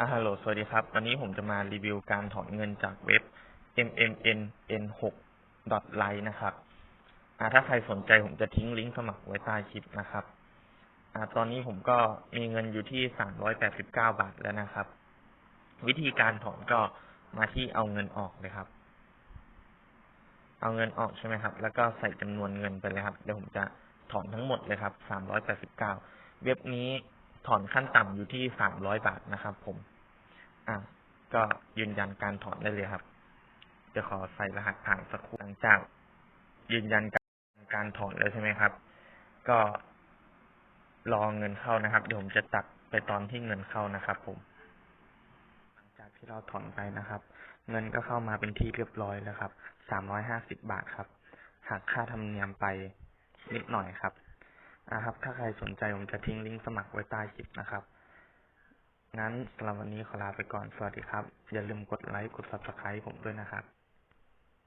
อ่าฮัลโหล สวัสดีครับ วันนี้ผมจะมารีวิวการถอนเงินจากเว็บ mmnn6.line นะครับ อ่า ถ้าใครสนใจผมจะทิ้งลิงก์สมัครไว้ใต้คลิปนะครับ อ่า ตอนนี้ผมก็มีเงินอยู่ที่ 389 บาทแล้วนะครับ วิธีการถอนก็มาที่เอาเงินออกเลยครับ เอาเงินออกใช่ไหมครับ แล้วก็ใส่จำนวนเงินไปเลยครับ เดี๋ยวผมจะถอนทั้งหมดเลยครับ 389 เว็บนี้ ถอนขั้นต่ำอยู่ที่300บาทนะครับ ผม อะก็ยืนยันการถอนได้เลยครับ จะขอใส่รหัสผ่านสักครู่หลังจาก ยืนยันการการถอนแล้วใช่ไหมครับ ก็รอเงินเข้านะครับ เดี๋ยวผมจะตัดไปตอนที่เงินเข้านะครับ ผม หลังจากที่เราถอนไปนะครับ เงินก็เข้ามาเป็นที่เรียบร้อยแล้วครับ สามร้อยห้าสิบบาทครับ หักค่าธรรมเนียมไปนิดหน่อยครับ นะครับ ถ้าใครสนใจผมจะทิ้งลิงก์สมัครไว้ใต้คลิปนะครับ งั้นสำหรับวันนี้ขอลาไปก่อน สวัสดีครับ อย่าลืมกดไลค์ กด subscribe ผมด้วยนะครับ